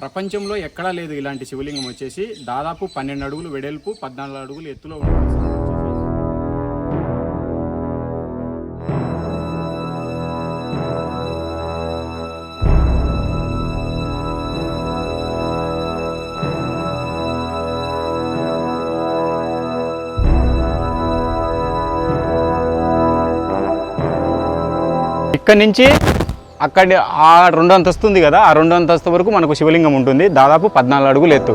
ప్రపంచంలో ఎక్కడా లేదు ఇలాంటి శివలింగం వచ్చేసి. దాదాపు పన్నెండు అడుగులు వెడల్పు పద్నాలుగు అడుగులు ఎత్తులో ఉంటుంది ఇక్కడి నుంచి అక్కడ ఆ రెండు అంతస్తు ఉంది కదా ఆ రెండు అంతస్తు వరకు మనకు శివలింగం ఉంటుంది. దాదాపు పద్నాలుగు అడుగులు ఎత్తు.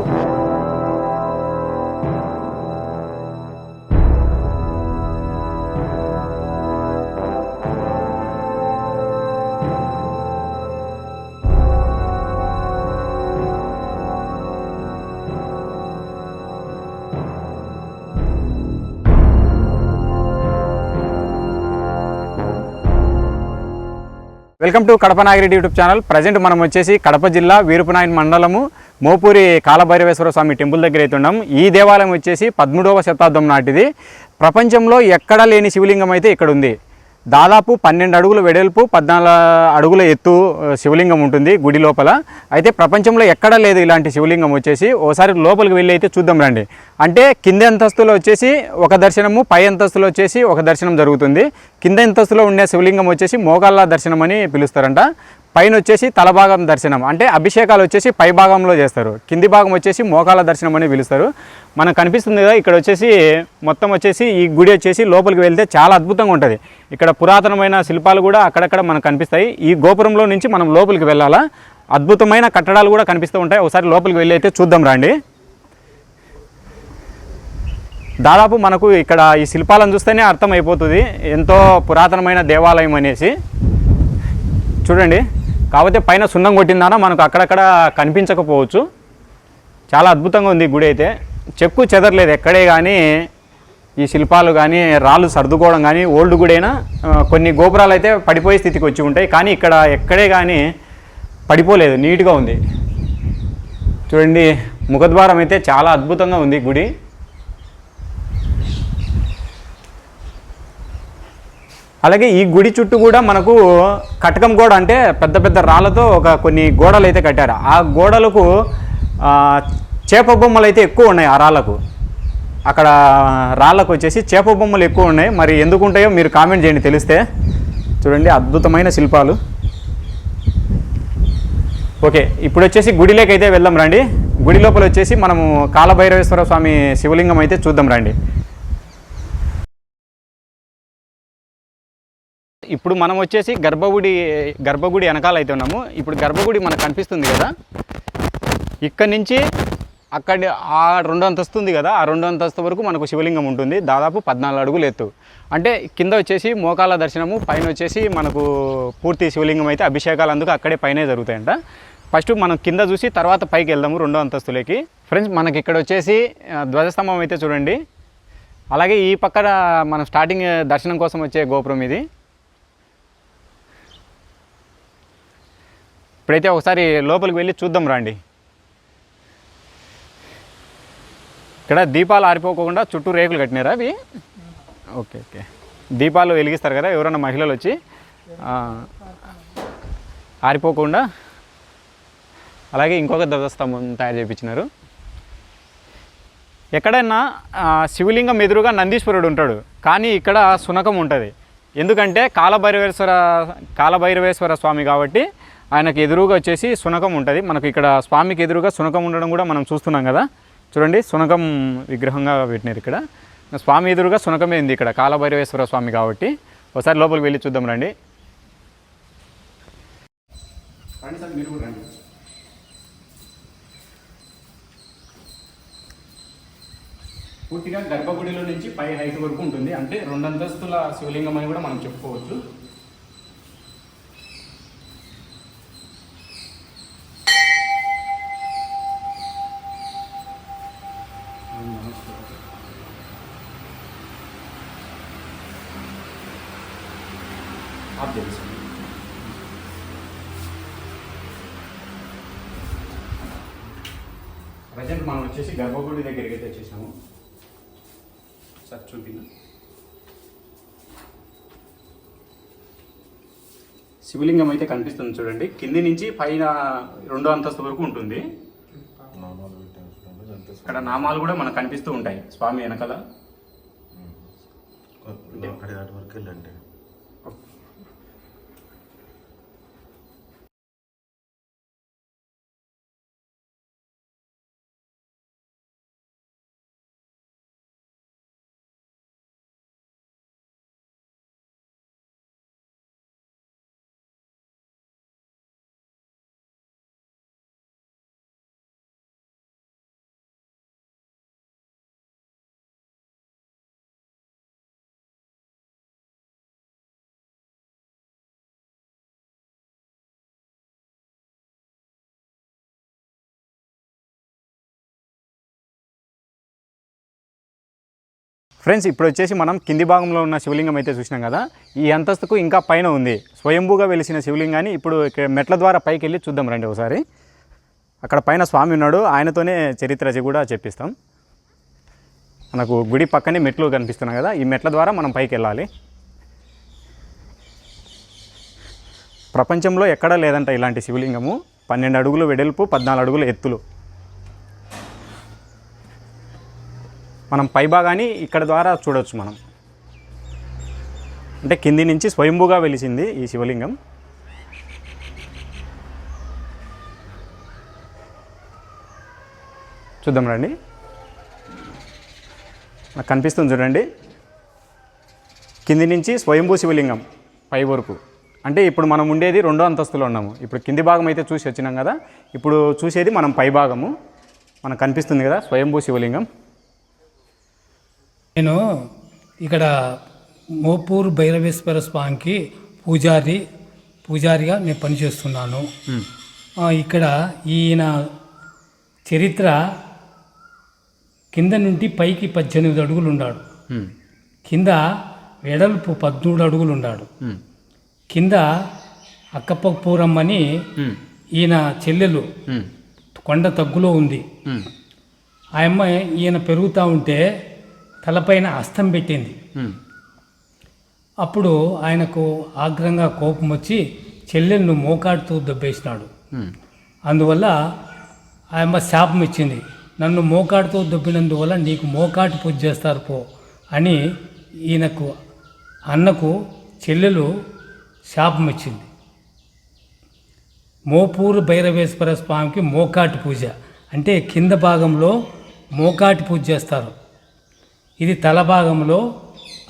Welcome to Kadapa Nagireddy YouTube channel. Present మనం వచ్చేసి కడప జిల్లా వీరుపునాయన్ మండలము మోపూరి కాలభైరవేశ్వర స్వామి టెంపుల్ దగ్గర అయితే ఉన్నాం. ఈ దేవాలయం వచ్చేసి పదమూడవ శతాబ్దం నాటిది. ప్రపంచంలో ఎక్కడా లేని శివలింగం అయితే ఇక్కడ ఉంది దాదాపు పన్నెండు అడుగుల వెడల్పు పద్నాలుగు అడుగుల ఎత్తు శివలింగం ఉంటుంది గుడి లోపల. అయితే ప్రపంచంలో ఎక్కడా లేదు ఇలాంటి శివలింగం వచ్చేసి. ఓసారి లోపలికి వెళ్ళి అయితే చూద్దాం రండి. అంటే కింద అంతస్తులో వచ్చేసి ఒక దర్శనము పై అంతస్తులో వచ్చేసి ఒక దర్శనం జరుగుతుంది. కింద అంతస్తులో ఉండే శివలింగం వచ్చేసి మోగాళ్ళ దర్శనం అని పిలుస్తారంట. పైన వచ్చేసి తలభాగం దర్శనం. అంటే అభిషేకాలు వచ్చేసి పై భాగంలో చేస్తారు. కింది భాగం వచ్చేసి మోకాల దర్శనం అని పిలుస్తారు. మనకు కనిపిస్తుంది కదా ఇక్కడ వచ్చేసి మొత్తం వచ్చేసి ఈ గుడి వచ్చేసి లోపలికి వెళ్తే చాలా అద్భుతంగా ఉంటుంది. ఇక్కడ పురాతనమైన శిల్పాలు కూడా అక్కడక్కడ మనకు కనిపిస్తాయి. ఈ గోపురంలో నుంచి మనం లోపలికి వెళ్ళాలా? అద్భుతమైన కట్టడాలు కూడా కనిపిస్తూ ఉంటాయి. ఒకసారి లోపలికి వెళ్ళి అయితే చూద్దాం రండి. దాదాపు మనకు ఇక్కడ ఈ శిల్పాలను చూస్తేనే అర్థమైపోతుంది. ఎంతో పురాతనమైన దేవాలయం అనేసి. చూడండి. కాకపోతే పైన సున్నం కొట్టిందాన మనకు అక్కడక్కడ కనిపించకపోవచ్చు. చాలా అద్భుతంగా ఉంది గుడి అయితే. చెక్కు చెదరలేదు ఎక్కడే కానీ ఈ శిల్పాలు కానీ రాళ్ళు సర్దుకోవడం కానీ ఓల్డ్ గుడైనా? కొన్ని గోపురాలు అయితే పడిపోయే స్థితికి వచ్చి ఉంటాయి. కానీ ఇక్కడ ఎక్కడే కానీ పడిపోలేదు నీట్గా ఉంది. చూడండి ముఖద్వారం అయితే చాలా అద్భుతంగా ఉంది గుడి. అలాగే ఈ గుడి చుట్టూ కూడా మనకు కటకం గోడ అంటే పెద్ద పెద్ద రాళ్ళతో ఒక కొన్ని గోడలు అయితే కట్టారు. ఆ గోడలకు చేప బొమ్మలు అయితే ఎక్కువ ఉన్నాయి ఆ రాళ్ళకు. అక్కడ రాళ్ళకు వచ్చేసి చేప బొమ్మలు ఎక్కువ ఉన్నాయి. మరి ఎందుకు ఉంటాయో మీరు కామెంట్ చేయండి తెలిస్తే. చూడండి అద్భుతమైన శిల్పాలు. ఓకే ఇప్పుడు వచ్చేసి గుడిలోకి అయితే వెళ్దాం రండి. గుడి లోపల వచ్చేసి మనము కాలభైరవేశ్వర స్వామి శివలింగం అయితే చూద్దాం రండి. ఇప్పుడు మనం వచ్చేసి గర్భగుడి గర్భగుడి వెనకాల అయితే ఉన్నాము. ఇప్పుడు గర్భగుడి మనకు కనిపిస్తుంది కదా. ఇక్కడ నుంచి అక్కడి ఆ రెండు అంతస్తు ఉంది కదా. ఆ రెండు అంతస్తు వరకు మనకు శివలింగం ఉంటుంది. దాదాపు పద్నాలుగు అడుగులు ఎత్తు. అంటే కింద వచ్చేసి మోకాల దర్శనము పైన వచ్చేసి మనకు పూర్తి శివలింగం అయితే అభిషేకాలు అందుకు అక్కడే పైనే జరుగుతాయంట. ఫస్ట్ మనం కింద చూసి తర్వాత పైకి వెళ్దాము రెండో అంతస్తులోకి. ఫ్రెండ్స్ మనకి ఇక్కడ వచ్చేసి ధ్వజస్తంభం అయితే చూడండి. అలాగే ఈ పక్కన మనం స్టార్టింగ్ దర్శనం కోసం వచ్చే గోపురం ఇది. ఇప్పుడైతే ఒకసారి లోపలికి వెళ్ళి చూద్దాం రండి. ఇక్కడ దీపాలు ఆరిపోకుండా చుట్టూ రేకులు కట్టినారా అవి? Okay okay. దీపాలు వెలిగిస్తారు కదా ఎవరైనా మహిళలు వచ్చి? ఆరిపోకుండా. అలాగే ఇంకొక ధ్వజస్తంభం తయారు చేయించినారు ఎక్కడైనా శివలింగం ఎదురుగా నందీశ్వరుడు ఉంటాడు కానీ ఇక్కడ సునకం ఉంటుంది. ఎందుకంటే కాలభైరవేశ్వర కాలభైరవేశ్వర స్వామి కాబట్టి ఆయనకు ఎదురుగా వచ్చేసి సునకం ఉంటుంది. మనకు ఇక్కడ స్వామికి ఎదురుగా సునకం ఉండడం కూడా మనం చూస్తున్నాం కదా. చూడండి సునకం విగ్రహంగా పెట్టినారు ఇక్కడ. స్వామి ఎదురుగా సునకమే ఉంది ఇక్కడ? కాలభైరవేశ్వర స్వామి కాబట్టి. ఒకసారి లోపలికి వెళ్ళి చూద్దాం రండి. పూర్తిగా గర్భగుడిలో నుంచి పై హైట్ వరకు ఉంటుంది. అంటే రెండంతస్తుల శివలింగం అని కూడా మనం చెప్పుకోవచ్చు. తెలుసు ప్రజెంట్ మనం వచ్చేసి గర్భగుడి దగ్గరికి అయితే వచ్చేసాము. సార్ చూపిన. శివలింగం అయితే కనిపిస్తుంది చూడండి. కింది నుంచి పైన రెండో అంతస్తు వరకు ఉంటుంది. అక్కడ నామాలు కూడా మనకు కనిపిస్తూ ఉంటాయి. స్వామి వెనకాల. అంటే ఫ్రెండ్స్ ఇప్పుడు వచ్చేసి మనం కింది భాగంలో ఉన్న శివలింగం అయితే చూసినాం కదా. ఈ అంతస్తుకు ఇంకా పైన ఉంది. స్వయంభూగా వెలిసిన శివలింగాన్ని ఇప్పుడు మెట్ల ద్వారా పైకి వెళ్ళి చూద్దాం రండి ఒకసారి. అక్కడ పైన స్వామి ఉన్నాడు. ఆయనతోనే చరిత్ర కూడా చెప్పిస్తాం. మనకు గుడి పక్కనే మెట్లు కనిపిస్తున్నాయి కదా. ఈ మెట్ల ద్వారా మనం పైకి వెళ్ళాలి. ప్రపంచంలో ఎక్కడా లేదంట ఇలాంటి శివలింగము. పన్నెండు అడుగులు వెడల్పు పద్నాలుగు అడుగులు ఎత్తులు. మనం పైభాగాన్ని ఇక్కడ ద్వారా చూడవచ్చు మనం. అంటే కింది నుంచి స్వయంభూగా వెలిసింది ఈ శివలింగం. చూద్దాం రండి. నాకు కనిపిస్తుంది చూడండి. కింది నుంచి స్వయంభూ శివలింగం పై వరకు. అంటే ఇప్పుడు మనం ఉండేది రెండో అంతస్తులో ఉన్నాము. ఇప్పుడు కింది భాగం అయితే చూసి వచ్చినాం కదా. ఇప్పుడు చూసేది మనం పై భాగము మనకు కనిపిస్తుంది కదా స్వయంభూ శివలింగం. నేను ఇక్కడ మోపూర్ భైరవేశ్వర స్వామికి పూజారి పూజారిగా నేను పనిచేస్తున్నాను ఇక్కడ ఈయన చరిత్ర కింద నుండి పైకి పద్దెనిమిది అడుగులు ఉన్నాడు. కింద వెడల్పు పద్మూడు అడుగులు ఉన్నాడు. కింద అక్కపూరమ్మని హ్మ్. ఈయన చెల్లెలు. కొండ తగ్గులో ఉంది. ఆ అమ్మాయి ఈయన పెరుగుతూ ఉంటే తలపైన అస్తం పెట్టింది. అప్పుడు ఆయనకు ఆగ్రంగా కోపం వచ్చి చెల్లెలను మోకాడుతూ దొబ్బేసినాడు. అందువల్ల ఆయమ్మ శాపం ఇచ్చింది. నన్ను మోకాడుతూ దొబ్బినందువల్ల నీకు మోకాటు పూజ చేస్తారు పో అని ఈయనకు అన్నకు చెల్లెలు శాపం ఇచ్చింది. మోపూరు భైరవేశ్వర స్వామికి మోకాటి పూజ అంటే కింద భాగంలో మోకాటి పూజ చేస్తారు. ఇది తల భాగంలో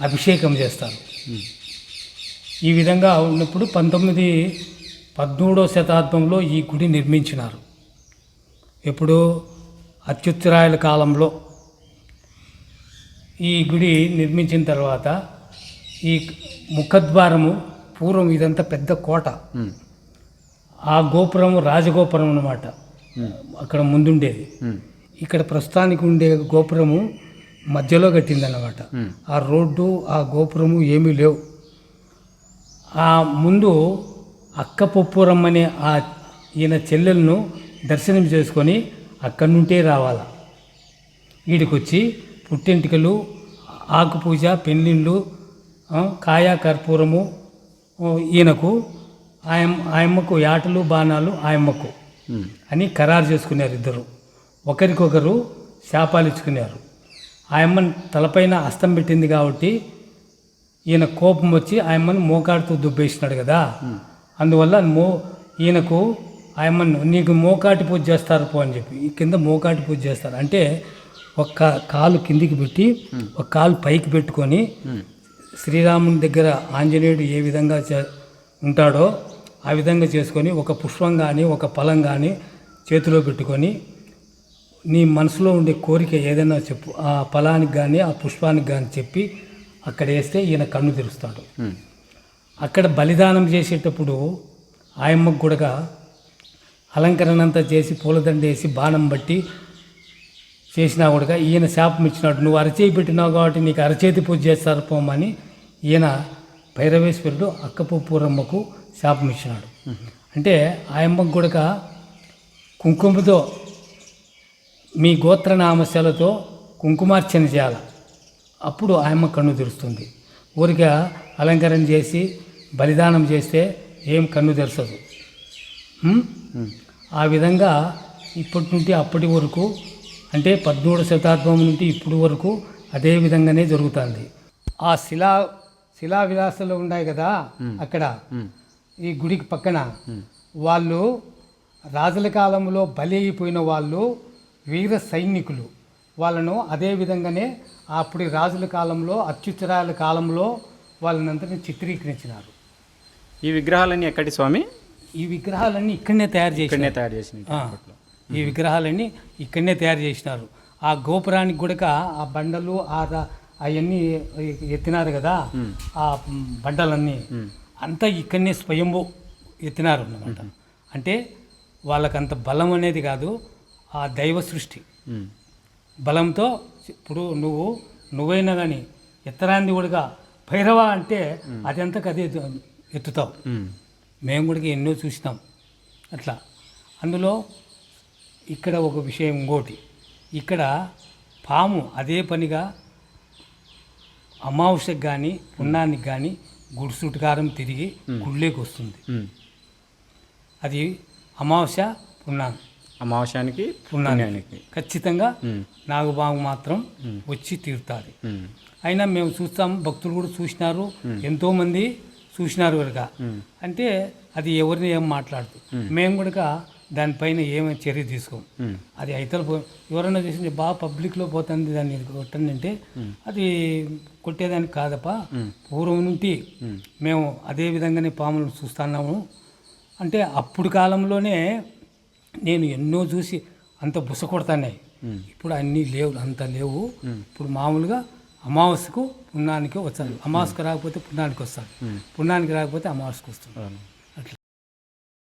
అభిషేకం చేస్తారు. ఈ విధంగా ఉన్నప్పుడు పంతొమ్మిది పద్మూడో శతాబ్దంలో ఈ గుడి నిర్మించినారు. ఎప్పుడు అత్యుత్తరాయల కాలంలో ఈ గుడి నిర్మించిన తర్వాత ఈ ముఖద్వారము పూర్వం ఇదంతా పెద్ద కోట. ఆ గోపురము రాజగోపురం అన్నమాట. అక్కడ ముందుండేది. ఇక్కడ ప్రస్తుతానికి ఉండే గోపురము మధ్యలో కట్టిందన్నమాట. ఆ రోడ్డు ఆ గోపురము ఏమీ లేవు. ఆ ముందు అక్కపొప్పురమ్మనే ఆ ఈయన చెల్లెలను దర్శనం చేసుకొని అక్కడి నుండే రావాల. వీడికొచ్చి పుట్టింటికలు ఆకుపూజ పెళ్ళిళ్ళు కాయ కర్పూరము ఈయనకు ఆయమ్ ఆయమ్మకు యాటలు బాణాలు ఆయమ్మకు. అని ఖరారు చేసుకున్నారు ఇద్దరు. ఒకరికొకరు శాపాలు ఇచ్చుకున్నారు. ఆయమ్మని తలపైన అస్తం పెట్టింది కాబట్టి ఈయన కోపం వచ్చి ఆయమ్మను మోకాడుతూ దుబ్బేసినాడు కదా. అందువల్ల మో ఈయనకు ఆయమ్మను నీకు మోకాటి పూజ చేస్తారు పో అని చెప్పి ఈ కింద మోకాటి పూజ చేస్తారు. అంటే ఒక కాలు కిందికి పెట్టి ఒక కాలు పైకి పెట్టుకొని శ్రీరాముని దగ్గర ఆంజనేయుడు ఏ విధంగా చే ఉంటాడో ఆ విధంగా చేసుకొని ఒక పుష్పం కానీ ఒక ఫలం కానీ చేతిలో పెట్టుకొని నీ మనసులో ఉండే కోరిక ఏదైనా చెప్పు. ఆ ఫలానికి కానీ ఆ పుష్పానికి కానీ చెప్పి అక్కడ వేస్తే ఈయన కన్ను తెరుస్తాడు. అక్కడ బలిదానం చేసేటప్పుడు ఆయమ్మకు కూడా అలంకరణ అంతా చేసి పూలదండ వేసి బాణం బట్టి చేసినా కూడా ఈయన శాపం ఇచ్చినాడు. నువ్వు అరచేయి పెట్టినావు కాబట్టి నీకు అరచేతి పూజ చేస్తారు పోమని ఈయన భైరవేశ్వరుడు అక్కపూరమ్మకు శాపం ఇచ్చినాడు. అంటే ఆయమ్మకు కూడా కుంకుమతో మీ గోత్రనామశాలతో కుంకుమార్చన చేయాలి. అప్పుడు ఆయమ్మ కన్ను తెరుస్తుంది. ఊరిగా అలంకరణ చేసి బలిదానం చేస్తే ఏం కన్ను తెరచదు? ఆ విధంగా ఇప్పటి నుండి అప్పటి వరకు అంటే పద్మూడు శతాబ్దం నుండి ఇప్పటి వరకు అదే విధంగానే జరుగుతుంది. ఆ శిలా శిలా విలాసాలు ఉన్నాయి కదా అక్కడ. ఈ గుడికి పక్కన. వాళ్ళు రాజుల కాలంలో బలి అయిపోయిన వాళ్ళు వీర సైనికులు. వాళ్ళను అదే విధంగానే అప్పటి రాజుల కాలంలో అత్యుత్తరాల కాలంలో వాళ్ళనందరినీ చిత్రీకరించినారు. ఈ విగ్రహాలన్నీ ఎక్కడి స్వామి? ఈ విగ్రహాలన్నీ ఇక్కడనే తయారు ఇక్కడనే తయారు చేసింది ఆ, ఈ విగ్రహాలన్నీ ఇక్కడనే తయారు చేసినారు. ఆ గోపురానికి కూడా ఆ బండలు ఆ అవన్నీ ఎత్తినారు కదా ఆ బండలన్నీ అంతా ఇక్కడనే స్వయంభూ ఎత్తినారు అన్నమాట అంటే వాళ్ళకంత బలం అనేది కాదు. ఆ దైవ సృష్టి. బలంతో ఇప్పుడు నువ్వు నువ్వైనా కానీ ఎత్తరాంది కూడా భైరవ అంటే అదంతకు అదే ఎత్తుతావు. మేము కూడా ఎన్నో చూసినాం అట్లా అందులో ఇక్కడ ఒక విషయం ఇంకోటి ఇక్కడ పాము అదే పనిగా అమావాస్యకు కానీ పున్నానికి కానీ గుడిసుటకారం తిరిగి గుళ్ళేకి వస్తుంది. అది అమావాస్య పున్నాను అమావాస్యానికి పుణ్యానికి. ఖచ్చితంగా ఉమ్. నాగబాగు మాత్రం వచ్చి తీరుతుంది. అయినా మేము చూస్తాం భక్తులు కూడా చూసినారు. ఎంతోమంది చూసినారు కనుక. అంటే అది ఎవరిని ఏం మాట్లాడదు. మేము కూడా దానిపైన ఏమి చర్య తీసుకోం. అది అయితే ఎవరైనా చేసింది బాగా పబ్లిక్లో పోతుంది దాన్ని కొట్టండి అంటే అది కొట్టేదానికి కాదప్ప. పూర్వం నుండి మేము అదే విధంగానే పాములను చూస్తున్నాము అంటే అప్పుడు కాలంలోనే నేను ఎన్నో చూసి అంత బుస కొడతాన్నాయి ఇప్పుడు అన్నీ లేవు అంత లేవు. ఇప్పుడు మామూలుగా అమావాస్యకు పుణ్యానికి వస్తాను. అమావాస్యకు రాకపోతే పుణ్యానికి వస్తాను. పుణ్యానికి రాకపోతే అమావాస్యకు వస్తాను. అవును.